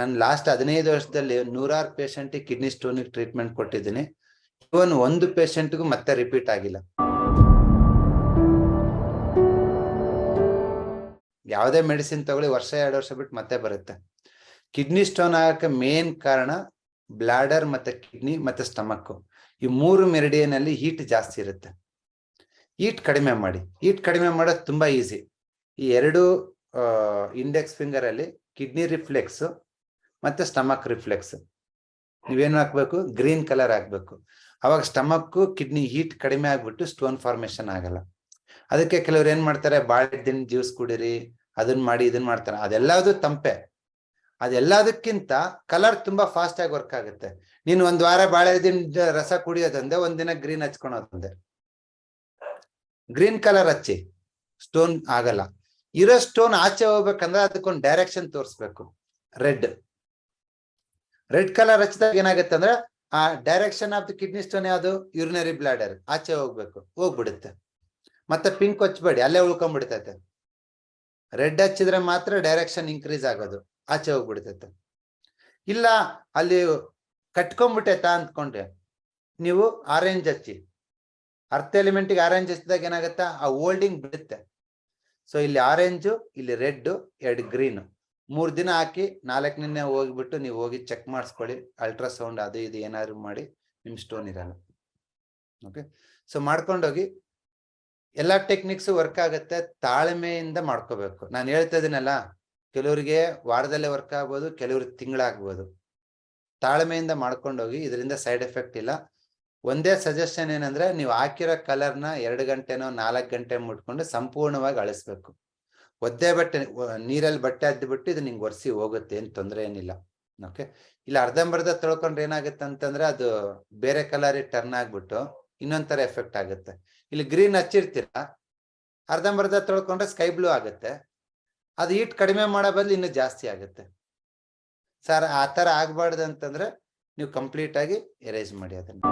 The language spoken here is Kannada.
ನಾನು ಲಾಸ್ಟ್ ಹದಿನೈದು ವರ್ಷದಲ್ಲಿ ನೂರಾರು ಪೇಷಂಟ್ ಕಿಡ್ನಿ ಸ್ಟೋನ್ ಟ್ರೀಟ್ಮೆಂಟ್ ಕೊಟ್ಟಿದ್ದೀನಿ. ಇವನ್ ಒಂದು ಪೇಷಂಟ್ಗೂ ಮತ್ತೆ ರಿಪೀಟ್ ಆಗಿಲ್ಲ. ಯಾವುದೇ ಮೆಡಿಸಿನ್ ತಗೊಳ್ಳಿ ವರ್ಷ ಎರಡು ವರ್ಷ ಬಿಟ್ಟು ಮತ್ತೆ ಬರುತ್ತೆ. ಕಿಡ್ನಿ ಸ್ಟೋನ್ ಆಗಕ್ಕೆ ಮೇನ್ ಕಾರಣ ಬ್ಲಾಡರ್ ಮತ್ತೆ ಕಿಡ್ನಿ ಮತ್ತೆ ಸ್ಟಮಕ್ ಈ ಮೂರು ಮೆರಿಡಿಯನ್ ಅಲ್ಲಿ ಹೀಟ್ ಜಾಸ್ತಿ ಇರುತ್ತೆ. ಹೀಟ್ ಕಡಿಮೆ ಮಾಡಿ. ಹೀಟ್ ಕಡಿಮೆ ಮಾಡೋದು ತುಂಬಾ ಈಸಿ ಈ ಎರಡು ಇಂಡೆಕ್ಸ್ ಫಿಂಗರ್ ಅಲ್ಲಿ ಕಿಡ್ನಿ ರಿಫ್ಲೆಕ್ಸ್ ಮತ್ತೆ ಸ್ಟಮಕ್ ರಿಫ್ಲೆಕ್ಸ್ ನೀವೇನು ಹಾಕ್ಬೇಕು? ಗ್ರೀನ್ ಕಲರ್ ಹಾಕ್ಬೇಕು. ಅವಾಗ ಸ್ಟಮಕ್ ಕಿಡ್ನಿ ಹೀಟ್ ಕಡಿಮೆ ಆಗ್ಬಿಟ್ಟು ಸ್ಟೋನ್ ಫಾರ್ಮೇಶನ್ ಆಗಲ್ಲ. ಅದಕ್ಕೆ ಕೆಲವ್ರು ಏನ್ ಮಾಡ್ತಾರೆ? ಬಾಳೆದಿನ ಜ್ಯೂಸ್ ಕುಡಿರಿ ಅದನ್ನ ಮಾಡಿ ಇದನ್ನ ಮಾಡ್ತಾರೆ. ಅದೆಲ್ಲದು ತಂಪೆ. ಅದೆಲ್ಲದಕ್ಕಿಂತ ಕಲರ್ ತುಂಬಾ ಫಾಸ್ಟ್ ಆಗಿ ವರ್ಕ್ ಆಗುತ್ತೆ. ನೀನು ಒಂದ್ ವಾರ ಬಾಳೆದಿನ ರಸ ಕುಡಿಯೋದಂದೆ ಒಂದಿನ ಗ್ರೀನ್ ಹಚ್ಕೊಳೋದಂದೆ. ಗ್ರೀನ್ ಕಲರ್ ಹಚ್ಚಿ. ಸ್ಟೋನ್ ಆಗಲ್ಲ. ಇರೋ ಸ್ಟೋನ್ ಆಚೆ ಹೋಗ್ಬೇಕಂದ್ರೆ ಅದಕ್ಕೊಂದು ಡೈರೆಕ್ಷನ್ ತೋರಿಸ್ಬೇಕು. ರೆಡ್ ರೆಡ್ ಕಲರ್ ಹಚ್ಚಿದಾಗ ಏನಾಗುತ್ತೆ ಅಂದ್ರೆ, ಆ direction of the kidney stone ಯಾವುದು? ಯೂರಿನರಿ ಬ್ಲಾಡರ್ ಆಚೆ ಹೋಗ್ಬೇಕು, ಹೋಗ್ಬಿಡುತ್ತೆ. ಮತ್ತೆ ಪಿಂಕ್ ಹಚ್ಬೇಡಿ, ಅಲ್ಲೇ ಉಳ್ಕೊಂಡ್ಬಿಡ್ತೈತೆ. ರೆಡ್ ಹಚ್ಚಿದ್ರೆ ಮಾತ್ರ ಡೈರೆಕ್ಷನ್ ಇನ್ಕ್ರೀಸ್ ಆಗೋದು, ಆಚೆ ಹೋಗ್ಬಿಡ್ತೈತೆ. ಇಲ್ಲ, ಅಲ್ಲಿ ಕಟ್ಕೊಂಡ್ಬಿಟ್ಟೈತಾ ಅಂದ್ಕೊಂಡ್ರೆ, ನೀವು ಆರೆಂಜ್ ಹಚ್ಚಿ. ಅರ್ಥ ಎಲಿಮೆಂಟಿಗೆ ಆರೆಂಜ್ ಹಚ್ಚಿದಾಗ ಏನಾಗತ್ತಾ? ಆ ಹೋಲ್ಡಿಂಗ್ ಬಿಡುತ್ತೆ. ಸೊ ಇಲ್ಲಿ ಆರೆಂಜು ಇಲ್ಲಿ ರೆಡ್ ಎರಡು ಗ್ರೀನ್ ಮೂರ್ ದಿನ ಹಾಕಿ ನಾಲ್ಕನೇ ಹೋಗ್ಬಿಟ್ಟು ನೀವು ಹೋಗಿ ಚೆಕ್ ಮಾಡಿಸ್ಕೊಳ್ಳಿ. ಅಲ್ಟ್ರಾಸೌಂಡ್ ಅದು ಇದು ಏನಾದ್ರು ಮಾಡಿ ನಿಮ್ ಸ್ಟೋನ್ ಇರಲ್ಲ. ಓಕೆ ಸೊ ಮಾಡ್ಕೊಂಡೋಗಿ ಎಲ್ಲಾ ಟೆಕ್ನಿಕ್ಸ್ ವರ್ಕ್ ಆಗುತ್ತೆ. ತಾಳ್ಮೆಯಿಂದ ಮಾಡ್ಕೋಬೇಕು. ನಾನು ಹೇಳ್ತಾ ಇದ್ದೀನಲ್ಲ ಕೆಲವರಿಗೆ ವಾರದಲ್ಲೇ ವರ್ಕ್ ಆಗ್ಬೋದು, ಕೆಲವ್ರಿಗೆ ತಿಂಗಳಾಗ್ಬೋದು. ತಾಳ್ಮೆಯಿಂದ ಮಾಡ್ಕೊಂಡೋಗಿ ಇದರಿಂದ ಸೈಡ್ ಎಫೆಕ್ಟ್ ಇಲ್ಲ. ಒಂದೇ ಸಜೆಷನ್ ಏನಂದ್ರೆ, ನೀವು ಹಾಕಿರೋ ಕಲರ್ನ ಎರಡು ಗಂಟೆನೋ ನಾಲ್ಕು ಗಂಟೆ ಮುಟ್ಕೊಂಡು ಸಂಪೂರ್ಣವಾಗಿ ಅಳಿಸ್ಬೇಕು. ಒದ್ದೆ ಬಟ್ಟೆ ನೀರಲ್ಲಿ ಬಟ್ಟೆ ಅದ್ಬಿಟ್ಟು ಇದು ನಿಂಗೆ ಒರೆಸಿ ಹೋಗುತ್ತೆ, ಏನು ತೊಂದರೆ ಏನಿಲ್ಲ. ಓಕೆ ಇಲ್ಲ, ಅರ್ಧಂಬರ್ಧ ತೊಳ್ಕೊಂಡ್ರೆ ಏನಾಗುತ್ತೆ ಅಂತಂದ್ರೆ ಅದು ಬೇರೆ ಕಲರ್ ಟರ್ನ್ ಆಗ್ಬಿಟ್ಟು ಇನ್ನೊಂಥರ ಎಫೆಕ್ಟ್ ಆಗುತ್ತೆ. ಇಲ್ಲಿ ಗ್ರೀನ್ ಹಚ್ಚಿರ್ತೀರ? ಅರ್ಧಂಬರ್ಧ ತೊಳ್ಕೊಂಡ್ರೆ ಸ್ಕೈ ಬ್ಲೂ ಆಗುತ್ತೆ. ಅದು ಹೀಟ್ ಕಡಿಮೆ ಮಾಡೋ ಬದಲು ಇನ್ನೂ ಜಾಸ್ತಿ ಆಗುತ್ತೆ. ಸರ್, ಆ ಥರ ಆಗಬಾರ್ದು ಅಂತಂದ್ರೆ ನೀವು ಕಂಪ್ಲೀಟ್ ಆಗಿ ಎರೇಜ್ ಮಾಡಿ ಅದನ್ನ.